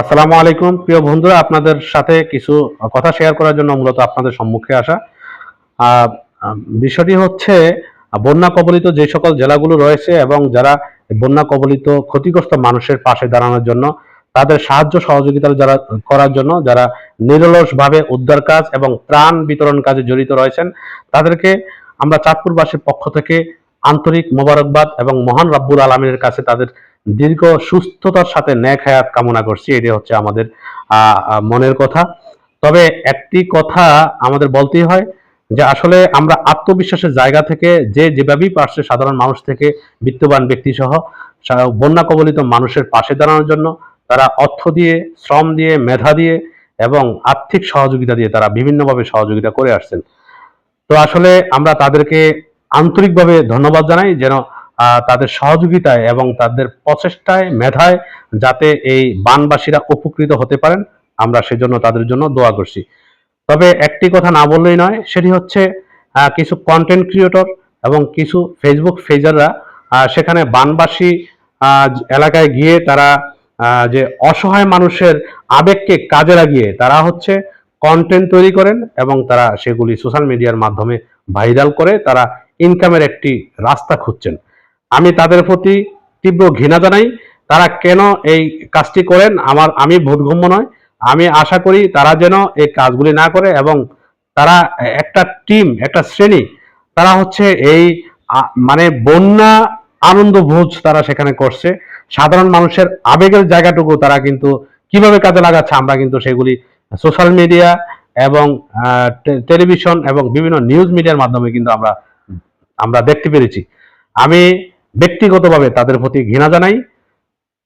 আসসালামু আলাইকুম। প্রিয় বন্ধুরা, আপনাদের সাথে কিছু কথা শেয়ার করার জন্য মূলত আপনাদের সম্মুখে আসা। বিষয়টি হচ্ছে, বন্যা কবলিত যে সকল জেলাগুলো রয়েছে এবং যারা বন্যা কবলিত ক্ষতিগ্রস্ত মানুষের পাশে দাঁড়ানোর জন্য, তাদের সাহায্য সহযোগিতা যারা করার জন্য, যারা নিরলসভাবে উদ্ধার কাজ এবং ত্রাণ বিতরণ কাজে জড়িত রয়েছেন, তাদেরকে আমরা চাঁদপুরবাসীর পক্ষ থেকে আন্তরিক মোবারকবাদ এবং মহান রাব্বুল আলমীর কাছে তাদের দীর্ঘ সুস্থতার সাথে ন্যাক হায়াত কামনা করছি এটি হচ্ছে আমাদের মনের কথা। তবে একটি কথা আমাদের বলতেই হয় যে আসলে আমরা আত্মবিশ্বাসের জায়গা থেকে যে যেভাবেই পারছে সাধারণ মানুষ থেকে বিত্তবান ব্যক্তি সহ বন্যা কবলিত মানুষের পাশে দাঁড়ানোর জন্য তারা অর্থ দিয়ে, শ্রম দিয়ে, মেধা দিয়ে এবং আর্থিক সহযোগিতা দিয়ে তারা বিভিন্নভাবে সহযোগিতা করে আসছেন। তো আসলে আমরা তাদেরকে আন্তরিকভাবে ধন্যবাদ জানাই যেন তাদের সহযোগিতায় এবং তাদের প্রচেষ্টায়, মেধায় যাতে এই বানবাসীরা উপকৃত হতে পারেন, আমরা সেজন্য তাদের জন্য দোয়া করছি। তবে একটি কথা না বললেই নয়, সেটি হচ্ছে কিছু কন্টেন্ট ক্রিয়েটর এবং কিছু ফেসবুক ফেজাররা সেখানে বানবাসী এলাকায় গিয়ে তারা যে অসহায় মানুষের আবেগকে কাজে লাগিয়ে তারা হচ্ছে কন্টেন্ট তৈরি করেন এবং তারা সেগুলি সোশ্যাল মিডিয়ার মাধ্যমে ভাইরাল করে তারা ইনকামের একটি রাস্তা খুঁজছেন। আমি তাদের প্রতি তীব্র ঘৃণা জানাই। তারা কেন এই কাজটি করেন? আমার, আমি বোধগম্য নয়। আমি আশা করি তারা যেন এই কাজগুলি না করে এবং তারা একটা টিম, একটা শ্রেণি, তারা হচ্ছে এই মানে বন্যা আনন্দ ভোজ তারা সেখানে করছে। সাধারণ মানুষের আবেগের জায়গাটুকু তারা কিন্তু কীভাবে কাজে লাগাচ্ছে আমরা কিন্তু সেগুলি সোশ্যাল মিডিয়া এবং টেলিভিশন এবং বিভিন্ন নিউজ মিডিয়ার মাধ্যমে কিন্তু আমরা আমরা দেখতে পেরেছি। আমি ব্যক্তিগতভাবে তাদের প্রতি ঘৃণা জানাই।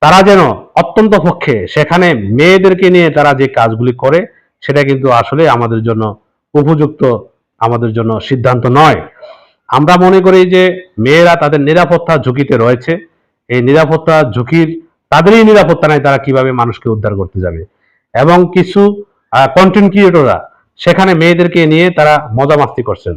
তারা যেন অত্যন্ত পক্ষে সেখানে মেয়েদেরকে নিয়ে তারা যে কাজগুলি করে, সেটা কিন্তু আসলে আমাদের জন্য উপযুক্ত, আমাদের জন্য সিদ্ধান্ত নয়। আমরা মনে করি যে মেয়েরা তাদের নিরাপত্তা ঝুঁকিতে রয়েছে। এই নিরাপত্তা ঝুঁকির, তাদেরই নিরাপত্তা নাই তারা কীভাবে মানুষকে উদ্ধার করতে যাবে। এবং কিছু কন্টেন্ট ক্রিয়েটররা সেখানে মেয়েদেরকে নিয়ে তারা মজা মাস্তি করছেন।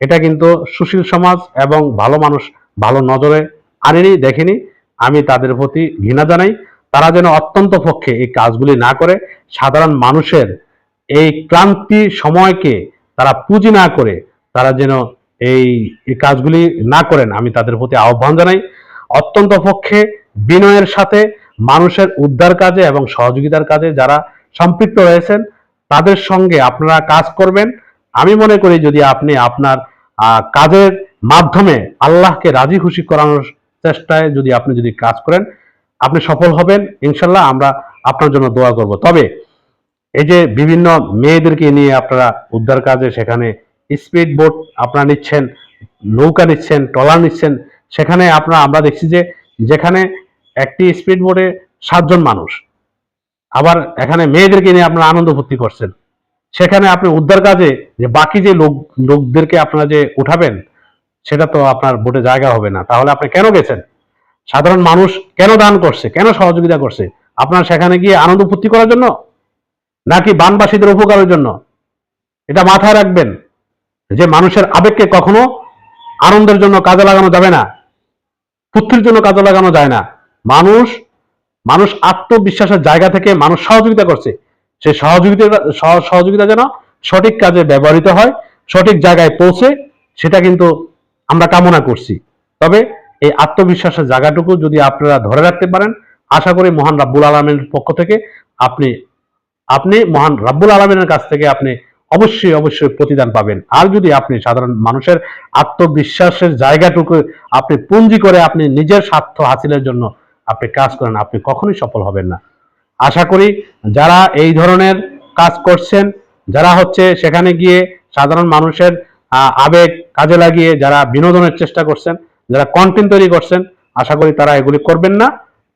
এটা কিন্তু সুশীল সমাজ এবং ভালো মানুষ ভালো নজরে আনেনি, দেখেনি। আমি তাদের প্রতি ঘৃণা জানাই। তারা যেন অত্যন্ত পক্ষে এই কাজগুলি না করে, সাধারণ মানুষের এই ক্লান্তি সময়কে তারা পুঁজি না করে, তারা যেন এই কাজগুলি না করেন, আমি তাদের প্রতি আহ্বান জানাই। অত্যন্ত পক্ষে বিনয়ের সাথে মানুষের উদ্ধার কাজে এবং সহযোগিতার কাজে যারা সম্পৃক্ত রয়েছেন, তাদের সঙ্গে আপনারা কাজ করবেন। আমি মনে করি যদি আপনি আপনার কাজের মাধ্যমে আল্লাহকে রাজি খুশি করানোর চেষ্টায় যদি আপনি যদি কাজ করেন, আপনি সফল হবেন, ইনশাল্লাহ আমরা আপনার জন্য দোয়া করব। তবে এই যে বিভিন্ন মেয়েদেরকে নিয়ে আপনারা উদ্ধার কাজে সেখানে স্পিড বোট আপনারা নিচ্ছেন, নৌকা নিচ্ছেন, ট্রলার নিচ্ছেন, সেখানে আপনারা, আমরা দেখছি যে যেখানে একটি স্পিড বোটে সাতজন মানুষ, আবার এখানে মেয়েদেরকে নিয়ে আপনারা আনন্দ ফুর্তি করছেন। সেখানে আপনি উদ্ধার কাজে যে বাকি যে লোক, লোকদেরকে আপনারা যে উঠাবেন সেটা তো আপনার বোটে জায়গা হবে না। তাহলে আপনি কেন গেছেন? সাধারণ মানুষ কেন দান করছে? কেন সহযোগিতা করছে? আপনার সেখানে গিয়ে আনন্দ ফুর্তি করার জন্য? নাকি বানবাসীদের উপকারের জন্য? এটা মাথায় রাখবেন যে মানুষের আবেগকে কখনো আনন্দের জন্য কাজে লাগানো যাবে না, ফুর্তির জন্য কাজে লাগানো যায় না। মানুষ মানুষ আত্মবিশ্বাসের জায়গা থেকে মানুষ সহযোগিতা করছে। সেই সহযোগিতা, সহ- সহযোগিতা যেন সঠিক কাজে ব্যবহৃত হয়, সঠিক জায়গায় পৌঁছে, সেটা কিন্তু আমরা কামনা করছি। তবে এই আত্মবিশ্বাসের জায়গাটুকু যদি আপনারা ধরে রাখতে পারেন, আশা করি মহান রাব্বুল আলমের পক্ষ থেকে আপনি আপনি মহান রাব্বুল আলমিনের কাছ থেকে আপনি অবশ্যই অবশ্যই প্রতিদান পাবেন। আর যদি আপনি সাধারণ মানুষের আত্মবিশ্বাসের জায়গাটুকু আপনি পুঞ্জি করে আপনি নিজের স্বার্থ হাসিলের জন্য আপনি কাজ করেন, আপনি কখনোই সফল হবেন না। আশা করি যারা এই ধরনের কাজ করছেন, যারা হচ্ছে সেখানে গিয়ে সাধারণ মানুষের আবেগ কাজে লাগিয়ে যারা বিনোদনের চেষ্টা করছেন, যারা কন্টেন্ট তৈরি করছেন, আশা করি তারা এগুলি করবেন না।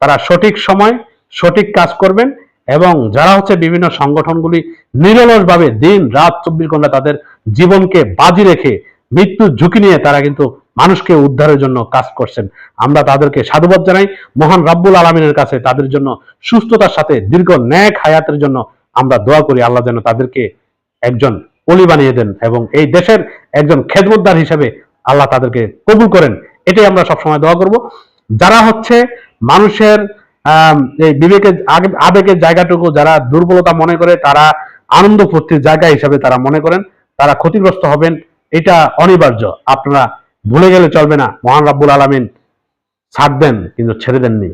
তারা সঠিক সময় সঠিক কাজ করবেন এবং যারা হচ্ছে বিভিন্ন সংগঠনগুলি নিরলসভাবে দিন রাত চব্বিশ ঘণ্টা তাদের জীবনকে বাজি রেখে মৃত্যুর ঝুঁকি নিয়ে তারা কিন্তু মানুষকে উদ্ধারের জন্য কাজ করছেন। আমরা তাদেরকে সাধুবাদ জানাই। মহান রাব্বুল আলমিনের কাছে তাদের জন্য সুস্থতার সাথে দীর্ঘ ন্যাক হায়াতের জন্য আমরা দোয়া করি। আল্লাহ যেন তাদেরকে একজন অলি বানিয়ে দেন এবং এই দেশের একজন খেদমতদার হিসেবে আল্লাহ তাদেরকে কবুল করেন। এটাই আমরা সবসময় দোয়া করব। যারা হচ্ছে মানুষের এই বিবেকের আবেগের জায়গাটুকু যারা দুর্বলতা মনে করে, তারা আনন্দ ফুর্তির জায়গা হিসাবে তারা মনে করেন, তারা ক্ষতিগ্রস্ত হবেন, এটা অনিবার্য। আপনারা ভুলে গেলে চলবে না। মহান রাব্বুল আলামিন ছাড় দেন, কিন্তু ছেড়ে দেননি।